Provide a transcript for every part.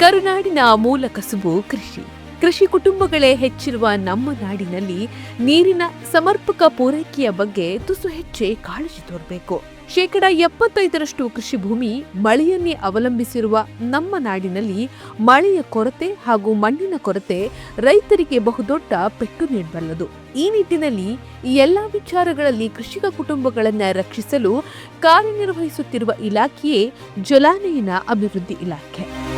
ಕರುನಾಡಿನ ಮೂಲ ಕಸುಬು ಕೃಷಿ. ಕೃಷಿ ಕುಟುಂಬಗಳೇ ಹೆಚ್ಚಿರುವ ನಮ್ಮ ನಾಡಿನಲ್ಲಿ ನೀರಿನ ಸಮರ್ಪಕ ಪೂರೈಕೆಯ ಬಗ್ಗೆ ತುಸು ಹೆಚ್ಚೆ ಕಾಳಜಿ ತೋರಬೇಕು. ಶೇಕಡ ಎಪ್ಪತ್ತೈದರಷ್ಟು ಕೃಷಿ ಭೂಮಿ ಮಳೆಯನ್ನೇ ಅವಲಂಬಿಸಿರುವ ನಮ್ಮ ನಾಡಿನಲ್ಲಿ ಮಳೆಯ ಕೊರತೆ ಹಾಗೂ ಮಣ್ಣಿನ ಕೊರತೆ ರೈತರಿಗೆ ಬಹುದೊಡ್ಡ ಪೆಟ್ಟು ನೀಡಬಲ್ಲದು. ಈ ನಿಟ್ಟಿನಲ್ಲಿ ಎಲ್ಲ ವಿಚಾರಗಳಲ್ಲಿ ಕೃಷಿಕ ಕುಟುಂಬಗಳನ್ನು ರಕ್ಷಿಸಲು ಕಾರ್ಯನಿರ್ವಹಿಸುತ್ತಿರುವ ಇಲಾಖೆಯೇ ಜಲಾನಯನ ಅಭಿವೃದ್ಧಿ ಇಲಾಖೆ.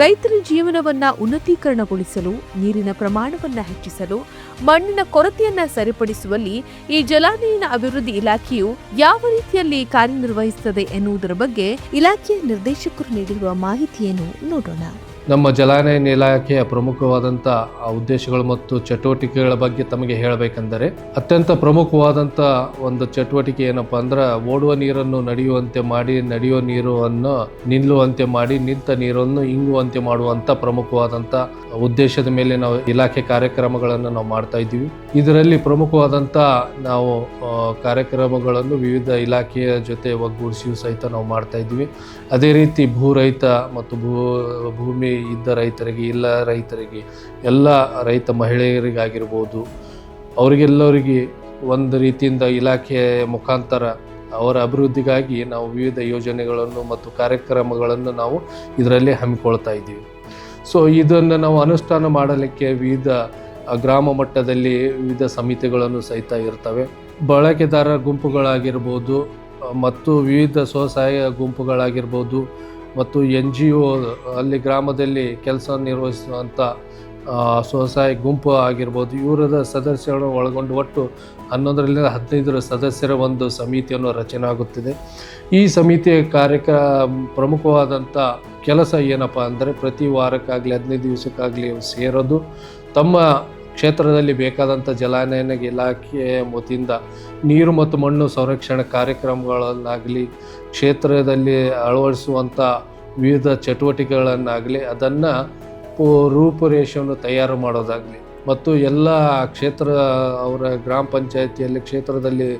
ರೈತರ ಜೀವನವನ್ನ ಉನ್ನತೀಕರಣಗೊಳಿಸಲು, ನೀರಿನ ಪ್ರಮಾಣವನ್ನ ಹೆಚ್ಚಿಸಲು, ಮಣ್ಣಿನ ಕೊರತೆಯನ್ನ ಸರಿಪಡಿಸುವಲ್ಲಿ ಈ ಜಲಾನಯನ ಅಭಿವೃದ್ಧಿ ಇಲಾಖೆಯು ಯಾವ ರೀತಿಯಲ್ಲಿ ಕಾರ್ಯನಿರ್ವಹಿಸುತ್ತದೆ ಎನ್ನುವುದರ ಬಗ್ಗೆ ಇಲಾಖೆಯ ನಿರ್ದೇಶಕರು ನೀಡಿರುವ ಮಾಹಿತಿಯನ್ನು ನೋಡೋಣ. ನಮ್ಮ ಜಲಾನಯನ ಇಲಾಖೆಯ ಪ್ರಮುಖವಾದಂಥ ಉದ್ದೇಶಗಳು ಮತ್ತು ಚಟುವಟಿಕೆಗಳ ಬಗ್ಗೆ ತಮಗೆ ಹೇಳಬೇಕೆಂದರೆ, ಅತ್ಯಂತ ಪ್ರಮುಖವಾದಂಥ ಒಂದು ಚಟುವಟಿಕೆ ಏನಪ್ಪ ಅಂದ್ರೆ ಓಡುವ ನೀರನ್ನು ನಡೆಯುವಂತೆ ಮಾಡಿ, ನಡೆಯುವ ನೀರನ್ನು ನಿಲ್ಲುವಂತೆ ಮಾಡಿ, ನಿಂತ ನೀರನ್ನು ಇಂಗುವಂತೆ ಮಾಡುವಂಥ ಪ್ರಮುಖವಾದಂಥ ಉದ್ದೇಶದ ಮೇಲೆ ನಾವು ಇಲಾಖೆ ಕಾರ್ಯಕ್ರಮಗಳನ್ನು ನಾವು ಮಾಡ್ತಾ ಇದ್ದೀವಿ. ಇದರಲ್ಲಿ ಪ್ರಮುಖವಾದಂಥ ನಾವು ಕಾರ್ಯಕ್ರಮಗಳನ್ನು ವಿವಿಧ ಇಲಾಖೆಯ ಜೊತೆ ಒಗ್ಗೂಡಿಸಿಯೂ ಸಹಿತ ನಾವು ಮಾಡ್ತಾ ಇದ್ದೀವಿ. ಅದೇ ರೀತಿ ಭೂರಹಿತ ಮತ್ತು ಭೂ, ಭೂಮಿ ಇದ್ದ ರೈತರಿಗೆ, ಇಲ್ಲ ರೈತರಿಗೆ, ಎಲ್ಲ ರೈತ ಮಹಿಳೆಯರಿಗಾಗಿರ್ಬೋದು, ಅವರಿಗೆಲ್ಲರಿಗೆ ಒಂದು ರೀತಿಯಿಂದ ಇಲಾಖೆಯ ಮುಖಾಂತರ ಅವರ ಅಭಿವೃದ್ಧಿಗಾಗಿ ನಾವು ವಿವಿಧ ಯೋಜನೆಗಳನ್ನು ಮತ್ತು ಕಾರ್ಯಕ್ರಮಗಳನ್ನು ನಾವು ಇದರಲ್ಲಿ ಹಮ್ಮಿಕೊಳ್ತಾ ಇದ್ದೀವಿ. ಸೊ ಇದನ್ನು ನಾವು ಅನುಷ್ಠಾನ ಮಾಡಲಿಕ್ಕೆ ವಿವಿಧ ಗ್ರಾಮ ಮಟ್ಟದಲ್ಲಿ ವಿವಿಧ ಸಮಿತಿಗಳನ್ನು ಸಹಿತ ಇರ್ತವೆ. ಬಳಕೆದಾರರ ಗುಂಪುಗಳಾಗಿರ್ಬೋದು, ಮತ್ತು ವಿವಿಧ ಸ್ವಸಹಾಯ ಗುಂಪುಗಳಾಗಿರ್ಬೋದು ಮತ್ತು ಎನ್ ಜಿ ಒ ಅಲ್ಲಿ ಗ್ರಾಮದಲ್ಲಿ ಕೆಲಸ ನಿರ್ವಹಿಸುವಂಥ ಸ್ವಸಹಾಯ ಗುಂಪು ಆಗಿರ್ಬೋದು, ಇವರದ ಸದಸ್ಯರನ್ನು ಒಳಗೊಂಡು ಒಟ್ಟು ಹನ್ನೊಂದರಿಂದ ಹದಿನೈದರ ಸದಸ್ಯರ ಒಂದು ಸಮಿತಿಯನ್ನು ರಚನೆ ಆಗುತ್ತಿದೆ. ಈ ಸಮಿತಿಯ ಕಾರ್ಯಕ ಪ್ರಮುಖವಾದಂಥ ಕೆಲಸ ಏನಪ್ಪ ಅಂದರೆ ಪ್ರತಿ ವಾರಕ್ಕಾಗಲಿ, ಹದಿನೈದು ದಿವಸಕ್ಕಾಗಲಿ ಸೇರೋದು. ತಮ್ಮ ಕ್ಷೇತ್ರದಲ್ಲಿ ಬೇಕಾದಂಥ ಜಲಾನಯನ ಇಲಾಖೆ ವತಿಯಿಂದ ನೀರು ಮತ್ತು ಮಣ್ಣು ಸಂರಕ್ಷಣೆ ಕಾರ್ಯಕ್ರಮಗಳನ್ನಾಗಲಿ, ಕ್ಷೇತ್ರದಲ್ಲಿ ಅಳವಡಿಸುವಂಥ ವಿವಿಧ ಚಟುವಟಿಕೆಗಳನ್ನಾಗಲಿ, ಅದನ್ನು ರೂಪುರೇಷೆಯನ್ನು ತಯಾರು ಮಾಡೋದಾಗಲಿ ಮತ್ತು ಎಲ್ಲ ಕ್ಷೇತ್ರ, ಅವರ ಗ್ರಾಮ ಪಂಚಾಯತಿಯಲ್ಲಿ ಕ್ಷೇತ್ರದಲ್ಲಿ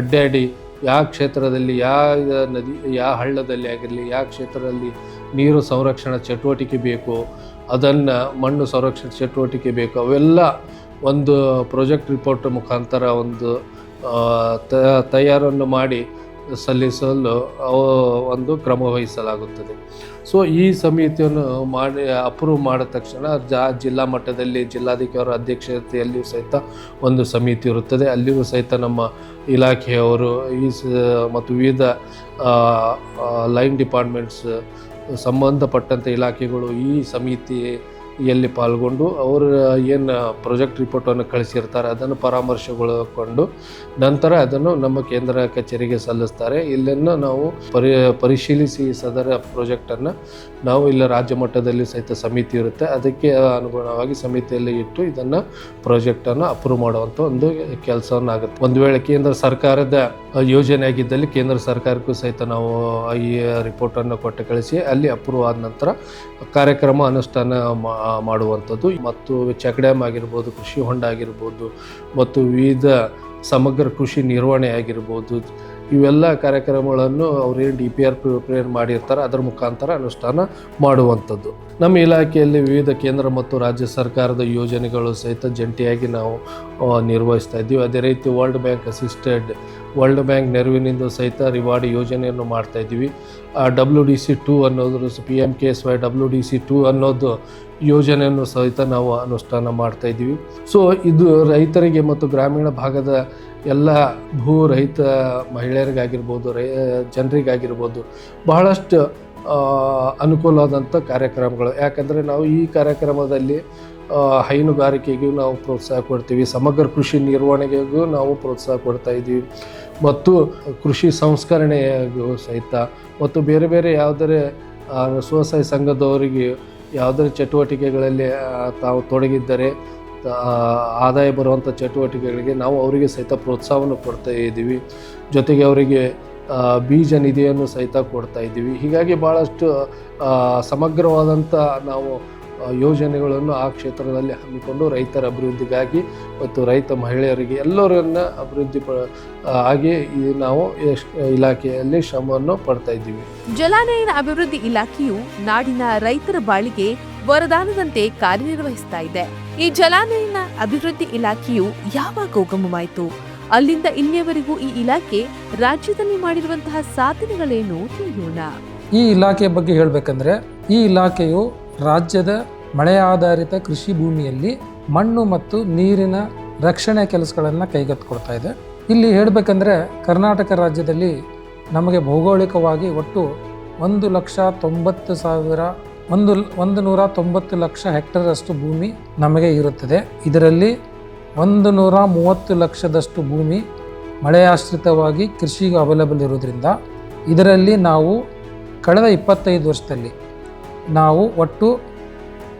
ಅಡ್ಡಾಡಿ, ಯಾವ ಕ್ಷೇತ್ರದಲ್ಲಿ, ಯಾವ ನದಿ, ಯಾವ ಹಳ್ಳದಲ್ಲಿ ಆಗಿರಲಿ, ಯಾವ ಕ್ಷೇತ್ರದಲ್ಲಿ ನೀರು ಸಂರಕ್ಷಣಾ ಚಟುವಟಿಕೆ ಬೇಕು, ಅದನ್ನು ಮಣ್ಣು ಸಂರಕ್ಷಣೆ ಚಟುವಟಿಕೆ ಬೇಕು, ಅವೆಲ್ಲ ಒಂದು ಪ್ರಾಜೆಕ್ಟ್ ರಿಪೋರ್ಟ್ ಮುಖಾಂತರ ಒಂದು ತಯಾರನ್ನು ಮಾಡಿ ಸಲ್ಲಿಸಲು ಒಂದು ಕ್ರಮ ವಹಿಸಲಾಗುತ್ತದೆ. ಸೊ ಈ ಸಮಿತಿಯನ್ನು ಮಾಡಿ ಅಪ್ರೂವ್ ಮಾಡಿದ ತಕ್ಷಣ ಜಾ, ಜಿಲ್ಲಾ ಮಟ್ಟದಲ್ಲಿ ಜಿಲ್ಲಾಧಿಕಾರಿ ಅಧ್ಯಕ್ಷತೆಯಲ್ಲಿಯೂ ಸಹಿತ ಒಂದು ಸಮಿತಿ ಇರುತ್ತದೆ. ಅಲ್ಲಿಯೂ ಸಹಿತ ನಮ್ಮ ಇಲಾಖೆಯವರು ಈ ಮತ್ತು ವಿವಿಧ ಲೈನ್ ಡಿಪಾರ್ಟ್ಮೆಂಟ್ಸ್ ಸಂಬಂಧಪಟ್ಟಂಥ ಇಲಾಖೆಗಳು ಈ ಸಮಿತಿಯಲ್ಲಿ ಪಾಲ್ಗೊಂಡು ಅವರು ಏನು ಪ್ರಾಜೆಕ್ಟ್ ರಿಪೋರ್ಟನ್ನು ಕಳಿಸಿರ್ತಾರೆ, ಅದನ್ನು ಪರಾಮರ್ಶೆಗೊಳಕೊಂಡು ನಂತರ ಅದನ್ನು ನಮ್ಮ ಕೇಂದ್ರ ಕಚೇರಿಗೆ ಸಲ್ಲಿಸ್ತಾರೆ. ಇಲ್ಲನ್ನು ನಾವು ಪರಿ, ಪರಿಶೀಲಿಸಿ ಸದರ ಪ್ರಾಜೆಕ್ಟನ್ನು ನಾವು ಇಲ್ಲ ರಾಜ್ಯ ಮಟ್ಟದಲ್ಲಿ ಸಹಿತ ಸಮಿತಿ ಇರುತ್ತೆ. ಅದಕ್ಕೆ ಅನುಗುಣವಾಗಿ ಸಮಿತಿಯಲ್ಲಿ ಇಟ್ಟು ಇದನ್ನು ಪ್ರಾಜೆಕ್ಟನ್ನು ಅಪ್ರೂವ್ ಮಾಡುವಂಥ ಒಂದು ಕೆಲಸವನ್ನು ಆಗುತ್ತೆ ಒಂದು ವೇಳೆ ಕೇಂದ್ರ ಸರ್ಕಾರದ ಯೋಜನೆ ಆಗಿದ್ದಲ್ಲಿ ಕೇಂದ್ರ ಸರ್ಕಾರಕ್ಕೂ ಸಹಿತ ನಾವು ಈ ರಿಪೋರ್ಟನ್ನು ಕೊಟ್ಟು ಕಳಿಸಿ, ಅಲ್ಲಿ ಅಪ್ರೂವ್ ಆದ ನಂತರ ಕಾರ್ಯಕ್ರಮ ಅನುಷ್ಠಾನ ಮಾ- ಮಾಡುವಂಥದ್ದು. ಮತ್ತು ಚೆಕ್ ಡ್ಯಾಮ್ ಆಗಿರ್ಬೋದು, ಕೃಷಿ ಹೊಂಡ ಆಗಿರ್ಬೋದು, ಮತ್ತು ವಿವಿಧ ಸಮಗ್ರ ಕೃಷಿ ನಿರ್ವಹಣೆ ಆಗಿರ್ಬೋದು, ಇವೆಲ್ಲ ಕಾರ್ಯಕ್ರಮಗಳನ್ನು ಅವ್ರೇನು ಡಿ ಪಿ ಆರ್ ಪ್ರಿಪೇರ್ ಮಾಡಿರ್ತಾರೆ, ಅದರ ಮುಖಾಂತರ ಅನುಷ್ಠಾನ ಮಾಡುವಂಥದ್ದು. ನಮ್ಮ ಇಲಾಖೆಯಲ್ಲಿ ವಿವಿಧ ಕೇಂದ್ರ ಮತ್ತು ರಾಜ್ಯ ಸರ್ಕಾರದ ಯೋಜನೆಗಳು ಸಹಿತ ಜಂಟಿಯಾಗಿ ನಾವು ನಿರ್ವಹಿಸ್ತಾ ಇದ್ದೀವಿ. ಅದೇ ರೀತಿ world bank assisted world bank ನೆರವಿನಿಂದ ಸಹಿತ ರಿವಾರ್ಡ್ ಯೋಜನೆಯನ್ನು ಮಾಡ್ತಾ ಇದ್ದೀವಿ. ಡಬ್ಲ್ಯೂ ಡಿ ಸಿ ಟೂ ಅನ್ನೋದು P M K S Y W D C two ಅನ್ನೋದು ಯೋಜನೆಯನ್ನು ಸಹಿತ ನಾವು ಅನುಷ್ಠಾನ ಮಾಡ್ತಾ ಇದ್ದೀವಿ. ಸೊ ಇದು ರೈತರಿಗೆ ಮತ್ತು ಗ್ರಾಮೀಣ ಭಾಗದ ಎಲ್ಲ ಭೂ ರಹಿತ ಮಹಿಳೆಯರಿಗಾಗಿರ್ಬೋದು, ರೈ ಜನರಿಗಾಗಿರ್ಬೋದು ಬಹಳಷ್ಟು ಅನುಕೂಲವಾದಂಥ ಕಾರ್ಯಕ್ರಮಗಳು. ಯಾಕಂದರೆ ನಾವು ಈ ಕಾರ್ಯಕ್ರಮದಲ್ಲಿ ಹೈನುಗಾರಿಕೆಗೂ ನಾವು ಪ್ರೋತ್ಸಾಹ ಕೊಡ್ತೀವಿ. ಸಮಗ್ರ ಕೃಷಿ ನಿರ್ವಹಣೆಗೂ ನಾವು ಪ್ರೋತ್ಸಾಹ ಕೊಡ್ತಾ ಇದ್ದೀವಿ. ಮತ್ತು ಕೃಷಿ ಸಂಸ್ಕರಣೆಗೂ ಸಹಿತ ಮತ್ತು ಬೇರೆ ಬೇರೆ ಯಾವುದೇ ಸ್ವಸಹಾಯ ಸಂಘದವರಿಗೆ ಯಾವುದೇ ಚಟುವಟಿಕೆಗಳಲ್ಲಿ ತಾವು ತೊಡಗಿದ್ದರೆ ಆದಾಯ ಬರುವಂಥ ಚಟುವಟಿಕೆಗಳಿಗೆ ನಾವು ಅವರಿಗೆ ಸಹಿತ ಪ್ರೋತ್ಸಾಹವನ್ನು ಕೊಡ್ತಾ ಇದ್ದೀವಿ. ಜೊತೆಗೆ ಅವರಿಗೆ ಬೀಜ ನಿಧಿಯನ್ನು ಸಹಿತ ಕೊಡ್ತಾ ಇದ್ದೀವಿ. ಹೀಗಾಗಿ ಭಾಳಷ್ಟು ಸಮಗ್ರವಾದಂಥ ನಾವು ಯೋಜನೆಗಳನ್ನು ಆ ಕ್ಷೇತ್ರದಲ್ಲಿ ಹಮ್ಮಿಕೊಂಡು ರೈತರ ಅಭಿವೃದ್ಧಿಗಾಗಿ ಮತ್ತು ರೈತ ಮಹಿಳೆಯರಿಗೆ ಎಲ್ಲರನ್ನ ಅಭಿವೃದ್ಧಿ ಪ ಆಗಿ ಈ ನಾವು ಎಷ್ಟ್- ಇಲಾಖೆಯಲ್ಲಿ ಶ್ರಮವನ್ನು ಪಡ್ತಾ ಇದ್ದೀವಿ. ಜಲಾನಯನ ಅಭಿವೃದ್ಧಿ ಇಲಾಖೆಯು ನಾಡಿನ ರೈತರ ಬಾಳಿಗೆ ವರದಾನದಂತೆ ಕಾರ್ಯನಿರ್ವಹಿಸ್ತಾ ಇದೆ. ಈ ಜಲಾನಯನ ಅಭಿವೃದ್ಧಿ ಇಲಾಖೆಯು ಯಾವಾಗ ಉಗಮವಾಯಿತು? ಅಲ್ಲಿಂದ ಇಲ್ಲಿಯವರೆಗೂ ಈ ಇಲಾಖೆ ರಾಜ್ಯದಲ್ಲಿ ಮಾಡಿರುವಂತಹ ಸಾಧನೆಗಳೇನು ತಿಳಿಯೋಣ? ಈ ಇಲಾಖೆಯ ಬಗ್ಗೆ ಹೇಳಬೇಕಂದ್ರೆ ಈ ಇಲಾಖೆಯು ರಾಜ್ಯದ ಮಳೆ ಆಧಾರಿತ ಕೃಷಿ ಭೂಮಿಯಲ್ಲಿ ಮಣ್ಣು ಮತ್ತು ನೀರಿನ ರಕ್ಷಣೆ ಕೆಲಸಗಳನ್ನು ಕೈಗೆತ್ತಿಕೊಳ್ತಾ ಇದೆ. ಇಲ್ಲಿ ಹೇಳಬೇಕಂದ್ರೆ ಕರ್ನಾಟಕ ರಾಜ್ಯದಲ್ಲಿ ನಮಗೆ ಭೌಗೋಳಿಕವಾಗಿ ಒಟ್ಟು ಒಂದು ಲಕ್ಷ ತೊಂಬತ್ತು ಸಾವಿರ, ಒಂದು ಒಂದು ನೂರ ತೊಂಬತ್ತು ಲಕ್ಷ ಹೆಕ್ಟೇರ್ ಅಷ್ಟು ಭೂಮಿ ನಮಗೆ ಇರುತ್ತದೆ. ಇದರಲ್ಲಿ ಒಂದು ನೂರ ಮೂವತ್ತು ಲಕ್ಷದಷ್ಟು ಭೂಮಿ ಮಳೆಯಾಶ್ರಿತವಾಗಿ ಕೃಷಿಗೆ ಅವೈಲಬಲ್ ಇರೋದ್ರಿಂದ ಇದರಲ್ಲಿ ನಾವು ಕಳೆದ ಇಪ್ಪತ್ತೈದು ವರ್ಷದಲ್ಲಿ ನಾವು ಒಟ್ಟು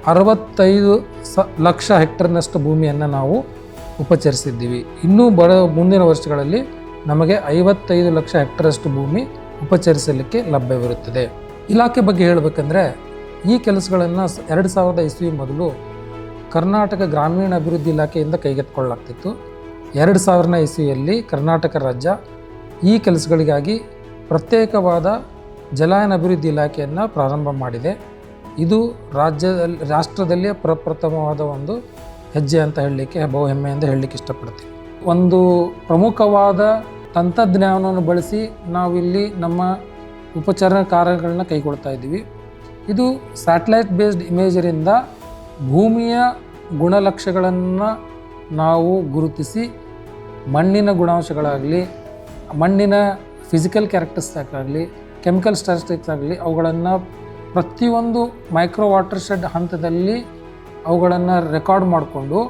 ಅರವತ್ತೈದು ಸ ಲಕ್ಷ ಹೆಕ್ಟರ್ನಷ್ಟು ಭೂಮಿಯನ್ನು ನಾವು ಉಪಚರಿಸಿದ್ದೀವಿ. ಇನ್ನೂ ಬರ ಮುಂದಿನ ವರ್ಷಗಳಲ್ಲಿ ನಮಗೆ ಐವತ್ತೈದು ಲಕ್ಷ ಹೆಕ್ಟರಷ್ಟು ಭೂಮಿ ಉಪಚರಿಸಲಿಕ್ಕೆ ಲಭ್ಯವಿರುತ್ತದೆ. ಇಲಾಖೆ ಬಗ್ಗೆ ಹೇಳಬೇಕಂದ್ರೆ ಈ ಕೆಲಸಗಳನ್ನು ಎರಡು ಸಾವಿರದ ಇಸ್ವಿ ಮೊದಲು ಕರ್ನಾಟಕ ಗ್ರಾಮೀಣ ಅಭಿವೃದ್ಧಿ ಇಲಾಖೆಯಿಂದ ಕೈಗೆತ್ತಿಕೊಳ್ಳಲಾಗ್ತಿತ್ತು. ಎರಡು ಸಾವಿರನೇ ಇಸ್ವಿಯಲ್ಲಿ ಕರ್ನಾಟಕ ರಾಜ್ಯ ಈ ಕೆಲಸಗಳಿಗಾಗಿ ಪ್ರತ್ಯೇಕವಾದ ಜಲಾಯನ ಅಭಿವೃದ್ಧಿ ಇಲಾಖೆಯನ್ನು ಪ್ರಾರಂಭ ಮಾಡಿದೆ. ಇದು ರಾಜ್ಯದಲ್ಲಿ, ರಾಷ್ಟ್ರದಲ್ಲಿ ಪ್ರಪ್ರಥಮವಾದ ಒಂದು ಹೆಜ್ಜೆ ಅಂತ ಹೇಳಲಿಕ್ಕೆ ಬಹು ಹೆಮ್ಮೆಯಿಂದ ಹೇಳಲಿಕ್ಕೆ ಇಷ್ಟಪಡ್ತೀನಿ. ಒಂದು ಪ್ರಮುಖವಾದ ತಂತ್ರಜ್ಞಾನವನ್ನು ಬಳಸಿ ನಾವಿಲ್ಲಿ ನಮ್ಮ ಉಪಚಾರ ಕಾರ್ಯಗಳನ್ನ ಕೈಗೊಳ್ತಾ ಇದ್ದೀವಿ. ಇದು ಸ್ಯಾಟಲೈಟ್ ಬೇಸ್ಡ್ ಇಮೇಜರಿಂದ ಭೂಮಿಯ ಗುಣಲಕ್ಷಗಳನ್ನು ನಾವು ಗುರುತಿಸಿ ಮಣ್ಣಿನ ಗುಣಾಂಶಗಳಾಗಲಿ, ಮಣ್ಣಿನ ಫಿಸಿಕಲ್ ಕ್ಯಾರೆಕ್ಟರ್ಸ್ ಆಗಲಿ ಕೆಮಿಕಲ್ ಸ್ಟಾಟಿಸ್ಟಿಕ್ಸ್ ಆಗಲಿ, ಅವುಗಳನ್ನು ಪ್ರತಿಯೊಂದು ಮೈಕ್ರೋ ವಾಟರ್ ಶೆಡ್ ಹಂತದಲ್ಲಿ ಅವುಗಳನ್ನು ರೆಕಾರ್ಡ್ ಮಾಡಿಕೊಂಡು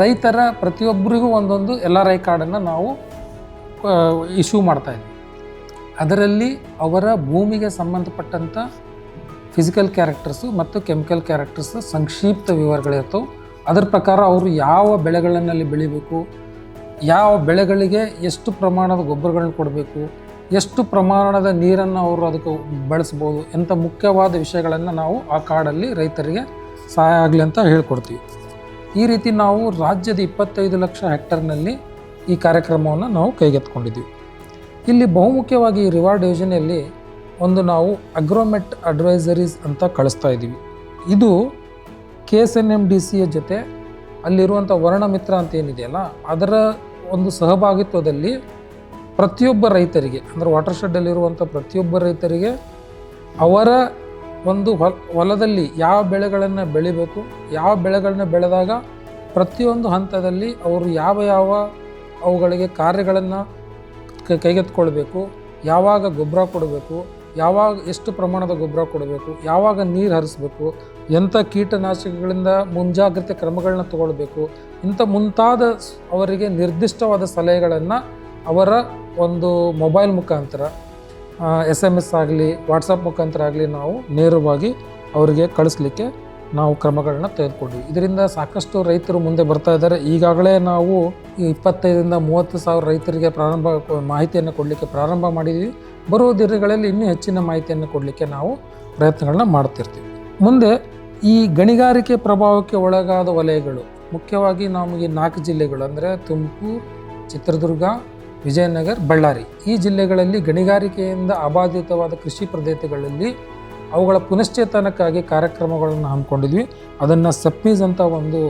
ರೈತರ ಪ್ರತಿಯೊಬ್ಬರಿಗೂ ಒಂದೊಂದು ಎಲ್ ಆರ್ ಐ ಕಾರ್ಡನ್ನು ನಾವು ಇಶ್ಯೂ ಮಾಡ್ತಾ ಇದ್ವಿ. ಅದರಲ್ಲಿ ಅವರ ಭೂಮಿಗೆ ಸಂಬಂಧಪಟ್ಟಂಥ ಫಿಸಿಕಲ್ ಕ್ಯಾರೆಕ್ಟರ್ಸು ಮತ್ತು ಕೆಮಿಕಲ್ ಕ್ಯಾರೆಕ್ಟರ್ಸು ಸಂಕ್ಷಿಪ್ತ ವಿವರಗಳಿರ್ತವೆ ಅದರ ಪ್ರಕಾರ ಅವರು ಯಾವ ಬೆಳೆಗಳನ್ನಲ್ಲಿ ಬೆಳಿಬೇಕು, ಯಾವ ಬೆಳೆಗಳಿಗೆ ಎಷ್ಟು ಪ್ರಮಾಣದ ಗೊಬ್ಬರಗಳನ್ನ ಕೊಡಬೇಕು ಎಷ್ಟು ಪ್ರಮಾಣದ ನೀರನ್ನು ಅವರು ಅದಕ್ಕೆ ಬಳಸ್ಬೋದು, ಎಂಥ ಮುಖ್ಯವಾದ ವಿಷಯಗಳನ್ನು ನಾವು ಆ ಕಾರ್ಡಲ್ಲಿ ರೈತರಿಗೆ ಸಹಾಯ ಆಗಲಿ ಅಂತ ಹೇಳ್ಕೊಡ್ತೀವಿ. ಈ ರೀತಿ ನಾವು ರಾಜ್ಯದ ಇಪ್ಪತ್ತೈದು ಲಕ್ಷ ಹೆಕ್ಟರ್ನಲ್ಲಿ ಈ ಕಾರ್ಯಕ್ರಮವನ್ನು ನಾವು ಕೈಗೆತ್ತಿಕೊಂಡಿದ್ದೀವಿ. ಇಲ್ಲಿ ಬಹುಮುಖ್ಯವಾಗಿ ಈ ರಿವಾರ್ಡ್ ಯೋಜನೆಯಲ್ಲಿ ಒಂದು ನಾವು ಅಗ್ರೋಮೆಟ್ ಅಡ್ವೈಸರೀಸ್ ಅಂತ ಕಳಿಸ್ತಾ ಇದ್ದೀವಿ. ಇದು K S N M D ಸಿಯ ಜೊತೆ ಅಲ್ಲಿರುವಂಥ ವರ್ಣಮಿತ್ರ ಅಂತ ಏನಿದೆಯಲ್ಲ, ಅದರ ಒಂದು ಸಹಭಾಗಿತ್ವದಲ್ಲಿ ಪ್ರತಿಯೊಬ್ಬ ರೈತರಿಗೆ, ಅಂದರೆ ವಾಟರ್ ಶೆಡ್ಡಲ್ಲಿರುವಂಥ ಪ್ರತಿಯೊಬ್ಬ ರೈತರಿಗೆ ಅವರ ಒಂದು ಹೊಲ, ಹೊಲದಲ್ಲಿ ಯಾವ ಬೆಳೆಗಳನ್ನು ಬೆಳಿಬೇಕು, ಯಾವ ಬೆಳೆಗಳನ್ನ ಬೆಳೆದಾಗ ಪ್ರತಿಯೊಂದು ಹಂತದಲ್ಲಿ ಅವರು ಯಾವ ಯಾವ ಅವುಗಳಿಗೆ ಕಾರ್ಯಗಳನ್ನು ಕೈಗೆತ್ಕೊಳ್ಬೇಕು ಯಾವಾಗ ಗೊಬ್ಬರ ಕೊಡಬೇಕು, ಯಾವಾಗ ಎಷ್ಟು ಪ್ರಮಾಣದ ಗೊಬ್ಬರ ಕೊಡಬೇಕು, ಯಾವಾಗ ನೀರು ಹರಿಸ್ಬೇಕು, ಎಂಥ ಕೀಟನಾಶಕಗಳಿಂದ ಮುಂಜಾಗ್ರತೆ ಕ್ರಮಗಳನ್ನ ತಗೊಳ್ಬೇಕು, ಇಂಥ ಮುಂತಾದ ಅವರಿಗೆ ನಿರ್ದಿಷ್ಟವಾದ ಸಲಹೆಗಳನ್ನು ಅವರ ಒಂದು ಮೊಬೈಲ್ ಮುಖಾಂತರ ಎಸ್ ಎಂ ಎಸ್ ಆಗಲಿ ವಾಟ್ಸಪ್ ಮುಖಾಂತರ ಆಗಲಿ ನಾವು ನೇರವಾಗಿ ಅವರಿಗೆ ಕಳಿಸ್ಲಿಕ್ಕೆ ನಾವು ಕ್ರಮಗಳನ್ನ ತೆಗೆದುಕೊಂಡ್ವಿ. ಇದರಿಂದ ಸಾಕಷ್ಟು ರೈತರು ಮುಂದೆ ಬರ್ತಾ ಇದ್ದಾರೆ. ಈಗಾಗಲೇ ನಾವು ಇಪ್ಪತ್ತೈದರಿಂದ ಮೂವತ್ತು ಸಾವಿರ ರೈತರಿಗೆ ಪ್ರಾರಂಭ ಮಾಹಿತಿಯನ್ನು ಕೊಡಲಿಕ್ಕೆ ಪ್ರಾರಂಭ ಮಾಡಿದ್ದೀವಿ ಬರುವ ದಿನಗಳಲ್ಲಿ ಇನ್ನೂ ಹೆಚ್ಚಿನ ಮಾಹಿತಿಯನ್ನು ಕೊಡಲಿಕ್ಕೆ ನಾವು ಪ್ರಯತ್ನಗಳನ್ನ ಮಾಡ್ತಿರ್ತೀವಿ. ಮುಂದೆ ಈ ಗಣಿಗಾರಿಕೆ ಪ್ರಭಾವಕ್ಕೆ ಒಳಗಾದ ವಲಯಗಳು, ಮುಖ್ಯವಾಗಿ ನಮಗೆ ನಾಲ್ಕು ಜಿಲ್ಲೆಗಳು ಅಂದರೆ ತುಮಕೂರು, ಚಿತ್ರದುರ್ಗ ವಿಜಯನಗರ, ಬಳ್ಳಾರಿ. ಈ ಜಿಲ್ಲೆಗಳಲ್ಲಿ ಗಣಿಗಾರಿಕೆಯಿಂದ ಅಬಾಧಿತವಾದ ಕೃಷಿ ಪ್ರದೇಶಗಳಲ್ಲಿ ಅವುಗಳ ಪುನಶ್ಚೇತನಕ್ಕಾಗಿ ಕಾರ್ಯಕ್ರಮಗಳನ್ನು ಹಮ್ಮಿಕೊಂಡಿದ್ವಿ. ಅದನ್ನು ಸಪ್ಮೀಸ್ ಅಂತ ಒಂದು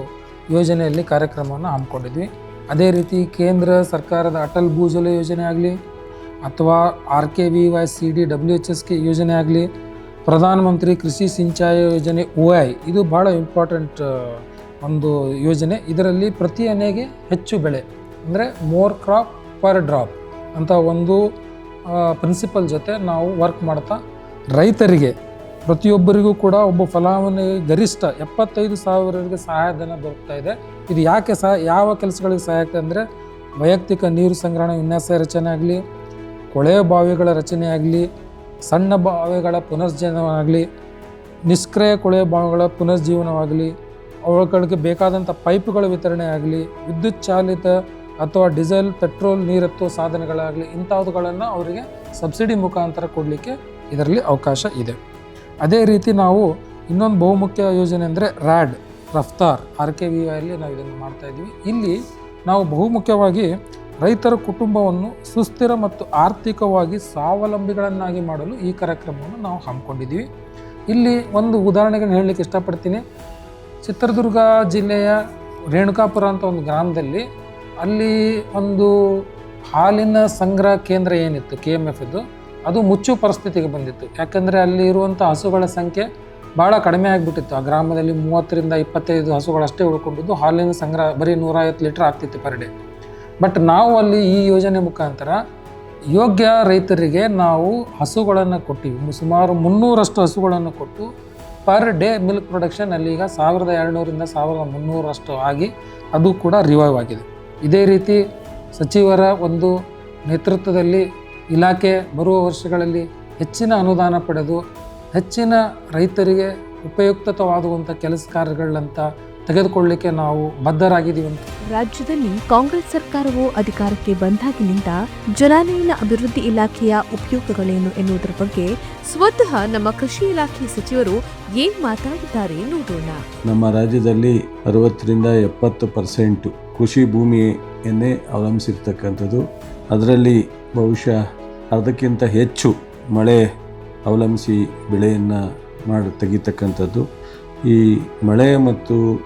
ಯೋಜನೆಯಲ್ಲಿ ಕಾರ್ಯಕ್ರಮವನ್ನು ಹಮ್ಮಿಕೊಂಡಿದ್ವಿ. ಅದೇ ರೀತಿ ಕೇಂದ್ರ ಸರ್ಕಾರದ ಅಟಲ್ ಭೂಜಲ ಯೋಜನೆ ಆಗಲಿ ಅಥವಾ R K V Y C D W H S K ಯೋಜನೆ ಆಗಲಿ, ಪ್ರಧಾನಮಂತ್ರಿ ಕೃಷಿ ಸಿಂಚಾಯಿ ಯೋಜನೆ ಒ ಐ, ಇದು ಭಾಳ ಇಂಪಾರ್ಟೆಂಟ್ ಒಂದು ಯೋಜನೆ. ಇದರಲ್ಲಿ ಪ್ರತಿ ಅನೆಗೆ ಹೆಚ್ಚು ಬೆಳೆ, ಅಂದರೆ ಮೋರ್ ಕ್ರಾಪ್ ಪರ್ ಡ್ರಾಪ್ ಅಂತ ಒಂದು ಪ್ರಿನ್ಸಿಪಲ್ ಜೊತೆ ನಾವು ವರ್ಕ್ ಮಾಡ್ತಾ ರೈತರಿಗೆ, ಪ್ರತಿಯೊಬ್ಬರಿಗೂ ಕೂಡ ಒಬ್ಬ ಫಲಾನುಭವಿ ಗರಿಷ್ಠ ಎಪ್ಪತ್ತೈದು ಸಾವಿರರಿಗೆ ಸಹಾಯಧನ ದೊರಕ್ತಾ ಇದೆ. ಇದು ಯಾಕೆ ಸಹ, ಯಾವ ಕೆಲಸಗಳಿಗೆ ಸಹಾಯ ಆಗ್ತದೆ ಅಂದರೆ ವೈಯಕ್ತಿಕ ನೀರು ಸಂಗ್ರಹಣೆ, ವಿನ್ಯಾಸ ರಚನೆ ಆಗಲಿ, ಕೊಳೆ ಬಾವಿಗಳ ರಚನೆ ಆಗಲಿ, ಸಣ್ಣ ಬಾವಿಗಳ ಪುನರ್ಜೀವನವಾಗಲಿ, ನಿಷ್ಕ್ರಿಯ ಕೊಳೆ ಬಾವಿಗಳ ಪುನರ್ಜೀವನವಾಗಲಿ, ಅವುಗಳಿಗೆ ಬೇಕಾದಂಥ ಪೈಪ್ಗಳ ವಿತರಣೆ ಆಗಲಿ, ವಿದ್ಯುತ್ ಚಾಲಿತ ಅಥವಾ ಡೀಸೆಲ್, ಪೆಟ್ರೋಲ್, ನೀರೆತ್ತುವ ಸಾಧನಗಳಾಗಲಿ ಇಂಥವುಗಳನ್ನು ಅವರಿಗೆ ಸಬ್ಸಿಡಿ ಮುಖಾಂತರ ಕೊಡಲಿಕ್ಕೆ ಇದರಲ್ಲಿ ಅವಕಾಶ ಇದೆ. ಅದೇ ರೀತಿ ನಾವು ಇನ್ನೊಂದು ಬಹುಮುಖ್ಯ ಯೋಜನೆ ಅಂದರೆ RAD Raftaar, R K V ಅಲ್ಲಿ ನಾವು ಇದನ್ನು ಮಾಡ್ತಾ ಇಲ್ಲಿ ನಾವು ಬಹುಮುಖ್ಯವಾಗಿ ರೈತರ ಕುಟುಂಬವನ್ನು ಸುಸ್ಥಿರ ಮತ್ತು ಆರ್ಥಿಕವಾಗಿ ಸ್ವಾವಲಂಬಿಗಳನ್ನಾಗಿ ಮಾಡಲು ಈ ಕಾರ್ಯಕ್ರಮವನ್ನು ನಾವು ಹಮ್ಮಿಕೊಂಡಿದ್ದೀವಿ. ಇಲ್ಲಿ ಒಂದು ಉದಾಹರಣೆಗೆ ಹೇಳಲಿಕ್ಕೆ ಇಷ್ಟಪಡ್ತೀನಿ. ಚಿತ್ರದುರ್ಗ ಜಿಲ್ಲೆಯ ರೇಣುಕಾಪುರ ಅಂತ ಒಂದು ಗ್ರಾಮದಲ್ಲಿ ಅಲ್ಲಿ ಒಂದು ಹಾಲಿನ ಸಂಗ್ರಹ ಕೇಂದ್ರ ಏನಿತ್ತು ಕೆ ಎಂ ಎಫ್ ಇದ್ದು ಅದು ಮುಚ್ಚು ಪರಿಸ್ಥಿತಿಗೆ ಬಂದಿತ್ತು. ಯಾಕಂದರೆ ಅಲ್ಲಿ ಇರುವಂಥ ಹಸುಗಳ ಸಂಖ್ಯೆ ಭಾಳ ಕಡಿಮೆ ಆಗಿಬಿಟ್ಟಿತ್ತು. ಆ ಗ್ರಾಮದಲ್ಲಿ ಮೂವತ್ತರಿಂದ ಇಪ್ಪತ್ತೈದು ಹಸುಗಳಷ್ಟೇ ಉಳ್ಕೊಂಡಿದ್ದು. ಹಾಲಿನ ಸಂಗ್ರಹ ಬರೀ ನೂರೈವತ್ತು ಲೀಟ್ರ್ ಆಗ್ತಿತ್ತು ಪರ್ ಡೇ ಬಟ್ ನಾವು ಅಲ್ಲಿ ಈ ಯೋಜನೆ ಮುಖಾಂತರ ಯೋಗ್ಯ ರೈತರಿಗೆ ನಾವು ಹಸುಗಳನ್ನು ಕೊಟ್ಟಿವಿ. ಸುಮಾರು ಮುನ್ನೂರಷ್ಟು ಹಸುಗಳನ್ನು ಕೊಟ್ಟು ಪರ್ ಡೇ ಮಿಲ್ಕ್ ಪ್ರೊಡಕ್ಷನ್ ಅಲ್ಲಿ ಈಗ ಸಾವಿರದ ಎರಡುನೂರಿಂದ ಸಾವಿರದ ಮುನ್ನೂರಷ್ಟು ಆಗಿ ಅದು ಕೂಡ ರಿವೈವ್ ಆಗಿದೆ. ಇದೇ ರೀತಿ ಸಚಿವರ ಒಂದು ನೇತೃತ್ವದಲ್ಲಿ ಇಲಾಖೆ ಬರುವ ವರ್ಷಗಳಲ್ಲಿ ಹೆಚ್ಚಿನ ಅನುದಾನ ಪಡೆದು ಹೆಚ್ಚಿನ ರೈತರಿಗೆ ಉಪಯುಕ್ತವಾಗುವಂಥ ಕೆಲಸ ಕಾರ್ಯಗಳಂತ ತೆಗೆದುಕೊಳ್ಳಿಕ್ಕೆ ನಾವು ಬದ್ಧರಾಗಿದ್ದೀವಿ ಅಂತ. ರಾಜ್ಯದಲ್ಲಿ ಕಾಂಗ್ರೆಸ್ ಸರ್ಕಾರವು ಅಧಿಕಾರಕ್ಕೆ ಬಂದಾಗಿನಿಂದ ಜಲಾನಯನ ಅಭಿವೃದ್ಧಿ ಇಲಾಖೆಯ ಉಪಯೋಗಗಳೇನು ಎನ್ನುವುದರ ಬಗ್ಗೆ ಸ್ವತಃ ನಮ್ಮ ಕೃಷಿ ಇಲಾಖೆ ಸಚಿವರು ಏನ್ ಮಾತಾಡಿದ್ದಾರೆ ನೋಡೋಣ. ನಮ್ಮ ರಾಜ್ಯದಲ್ಲಿ ಅರವತ್ತರಿಂದ ಎಪ್ಪತ್ತು ಪರ್ಸೆಂಟು ಕೃಷಿ ಭೂಮಿಯನ್ನೇ ಅವಲಂಬಿಸಿರ್ತಕ್ಕಂಥದ್ದು. ಅದರಲ್ಲಿ ಬಹುಶಃ ಅರ್ಧಕ್ಕಿಂತ ಹೆಚ್ಚು ಮಳೆ ಅವಲಂಬಿಸಿ ಬೆಳೆಯನ್ನು ಮಾಡಿ, ತೆಗೀತಕ್ಕಂಥದ್ದು. ಈ ಮಳೆ ಮತ್ತು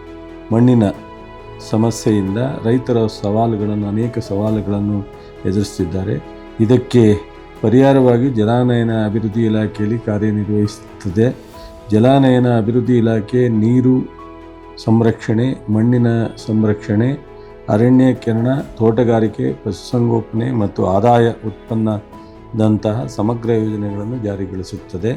ಮಣ್ಣಿನ ಸಮಸ್ಯೆಯಿಂದ ರೈತರ ಸವಾಲುಗಳನ್ನು, ಅನೇಕ ಸವಾಲುಗಳನ್ನು ಎದುರಿಸ್ತಿದ್ದಾರೆ. ಇದಕ್ಕೆ ಪರಿಹಾರವಾಗಿ ಜಲಾನಯನ ಅಭಿವೃದ್ಧಿ ಇಲಾಖೆಯಲ್ಲಿ ಕಾರ್ಯನಿರ್ವಹಿಸುತ್ತದೆ. ಜಲಾನಯನ ಅಭಿವೃದ್ಧಿ ಇಲಾಖೆ ನೀರು ಸಂರಕ್ಷಣೆ, ಮಣ್ಣಿನ ಸಂರಕ್ಷಣೆ ಅರಣ್ಯೀಕರಣ ತೋಟಗಾರಿಕೆ, ಪಶುಸಂಗೋಪನೆ ಮತ್ತು ಆದಾಯ ಉತ್ಪನ್ನದಂತಹ ಸಮಗ್ರ ಯೋಜನೆಗಳನ್ನು ಜಾರಿಗೊಳಿಸುತ್ತದೆ.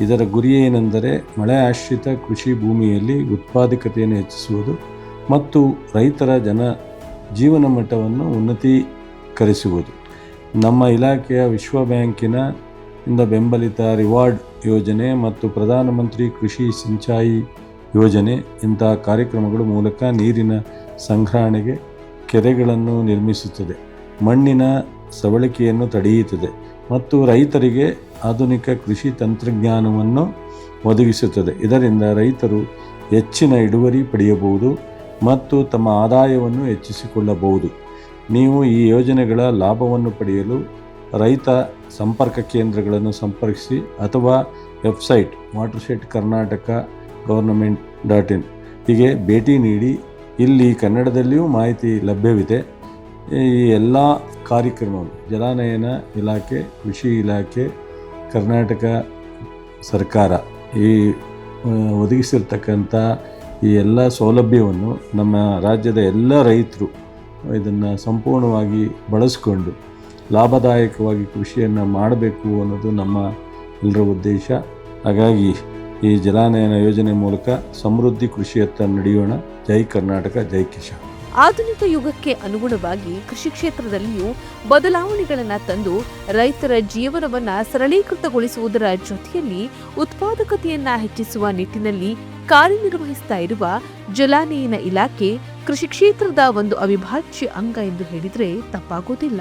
ಇದರ ಗುರಿ ಏನೆಂದರೆ ಮಳೆ ಆಶ್ರಿತ ಕೃಷಿ ಭೂಮಿಯಲ್ಲಿ ಉತ್ಪಾದಕತೆಯನ್ನು ಹೆಚ್ಚಿಸುವುದು ಮತ್ತು ರೈತರ ಜನ ಜೀವನ ಮಟ್ಟವನ್ನು ಉನ್ನತೀಕರಿಸುವುದು. ನಮ್ಮ ಇಲಾಖೆಯ ವಿಶ್ವ ಬ್ಯಾಂಕಿನ ಇಂದ ಬೆಂಬಲಿತ ರಿವಾರ್ಡ್ ಯೋಜನೆ ಮತ್ತು ಪ್ರಧಾನಮಂತ್ರಿ ಕೃಷಿ ಸಿಂಚಾಯಿ ಯೋಜನೆ, ಇಂತಹ ಕಾರ್ಯಕ್ರಮಗಳ ಮೂಲಕ ನೀರಿನ ಸಂಗ್ರಹಣೆಗೆ ಕೆರೆಗಳನ್ನು ನಿರ್ಮಿಸುತ್ತದೆ. ಮಣ್ಣಿನ ಸವಳಿಕೆಯನ್ನು ತಡೆಯುತ್ತದೆ ಮತ್ತು ರೈತರಿಗೆ ಆಧುನಿಕ ಕೃಷಿ ತಂತ್ರಜ್ಞಾನವನ್ನು ಒದಗಿಸುತ್ತದೆ. ಇದರಿಂದ ರೈತರು ಹೆಚ್ಚಿನ ಇಳುವರಿ ಪಡೆಯಬಹುದು ಮತ್ತು ತಮ್ಮ ಆದಾಯವನ್ನು ಹೆಚ್ಚಿಸಿಕೊಳ್ಳಬಹುದು. ನೀವು ಈ ಯೋಜನೆಗಳ ಲಾಭವನ್ನು ಪಡೆಯಲು ರೈತ ಸಂಪರ್ಕ ಕೇಂದ್ರಗಳನ್ನು ಸಂಪರ್ಕಿಸಿ ಅಥವಾ website watershed Karnataka government dot in ಹೀಗೆ ಭೇಟಿ ನೀಡಿ ಇಲ್ಲಿ ಕನ್ನಡದಲ್ಲಿಯೂ ಮಾಹಿತಿ ಲಭ್ಯವಿದೆ. ಈ ಎಲ್ಲ ಕಾರ್ಯಕ್ರಮಗಳು ಜಲಾನಯನ ಇಲಾಖೆ, ಕೃಷಿ ಇಲಾಖೆ, ಕರ್ನಾಟಕ ಸರ್ಕಾರ ಈ ಒದಗಿಸಿರ್ತಕ್ಕಂಥ ಈ ಎಲ್ಲ ಸೌಲಭ್ಯವನ್ನು ನಮ್ಮ ರಾಜ್ಯದ ಎಲ್ಲ ರೈತರು ಇದನ್ನು ಸಂಪೂರ್ಣವಾಗಿ ಬಳಸಿಕೊಂಡು ಲಾಭದಾಯಕವಾಗಿ ಕೃಷಿಯನ್ನು ಮಾಡಬೇಕು ಅನ್ನೋದು ನಮ್ಮ ಎಲ್ಲರ ಉದ್ದೇಶ. ಹಾಗಾಗಿ ಈ ಜಲಾನಯನ ಯೋಜನೆ ಮೂಲಕ ಸಮೃದ್ಧಿ ಕೃಷಿಯತ್ತ ನಡೆಯೋಣ. ಜೈ ಕರ್ನಾಟಕ, ಜೈ ಕಿಶಾನ್ ಆಧುನಿಕ ಯುಗಕ್ಕೆ ಅನುಗುಣವಾಗಿ ಕೃಷಿ ಕ್ಷೇತ್ರದಲ್ಲಿಯೂ ಬದಲಾವಣೆಗಳನ್ನು ತಂದು ರೈತರ ಜೀವನವನ್ನ ಸರಳೀಕೃತಗೊಳಿಸುವುದರ ಜೊತೆಯಲ್ಲಿ ಉತ್ಪಾದಕತೆಯನ್ನ ಹೆಚ್ಚಿಸುವ ನಿಟ್ಟಿನಲ್ಲಿ ಕಾರ್ಯನಿರ್ವಹಿಸ್ತಾ ಇರುವ ಜಲಾನಯನ ಇಲಾಖೆ ಕೃಷಿ ಕ್ಷೇತ್ರದ ಒಂದು ಅವಿಭಾಜ್ಯ ಅಂಗ ಎಂದು ಹೇಳಿದರೆ ತಪ್ಪಾಗೋದಿಲ್ಲ.